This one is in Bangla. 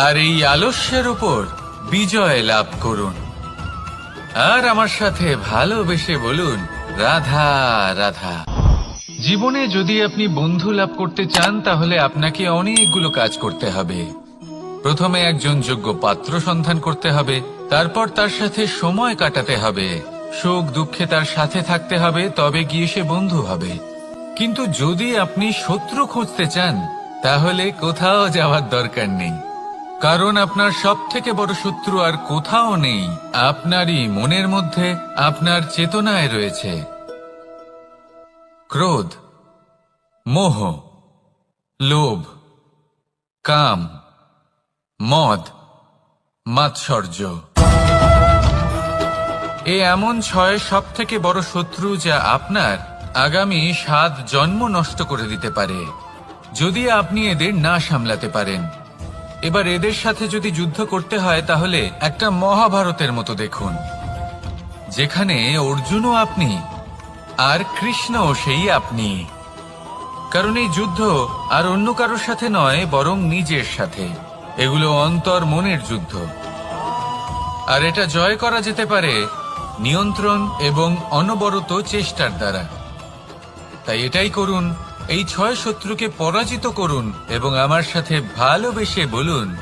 আর এই আলস্যের উপর বিজয় লাভ করুন। আর আমার সাথে ভালোবেসে বলুন, রাধা রাধা। জীবনে যদি আপনি বন্ধু লাভ করতে চান, তাহলে আপনাকে অনেকগুলো কাজ করতে হবে। প্রথমে একজন যোগ্য পাত্র সন্ধান করতে হবে, তারপর তার সাথে সময় কাটাতে হবে। সুখ, দুঃখে তার সাথে থাকতে হবে, তবে গিয়ে সে বন্ধু হবে। কিন্তু যদি আপনি শত্রু খুঁজতে চান, তাহলে কোথাও যাওয়ার দরকার নেই। কারণ আপনার সব থেকে বড় শত্রু আর কোথাও নেই। আপনারই মনের মধ্যে আপনার চেতনায় রয়েছে। ক্রোধ, মোহ, লোভ, কাম, মদ, মাৎসর্য। এ এমন ছয় সব থেকে বড় শত্রু যা আপনার আগামী সাত জন্ম নষ্ট করে দিতে পারে, যদি আপনি এদের না সামলাতে পারেন। এবার এদের সাথে যদি যুদ্ধ করতে হয়, তাহলে একটা মহাভারতের মতো দেখুন, যেখানে অর্জুনও আপনি আর কৃষ্ণও সেই আপনি। কারণ এই যুদ্ধ আর অন্য কারোর সাথে নয়, বরং নিজের সাথে। এগুলো অন্তর মনের যুদ্ধ। আর এটা জয় করা যেতে পারে নিয়ন্ত্রণ এবং অনবরত চেষ্টার দ্বারা। তাই এটাই করুন। এই ছয় শত্রুকে পরাজিত করুন এবং আমার সাথে ভালোবেসে বলুন।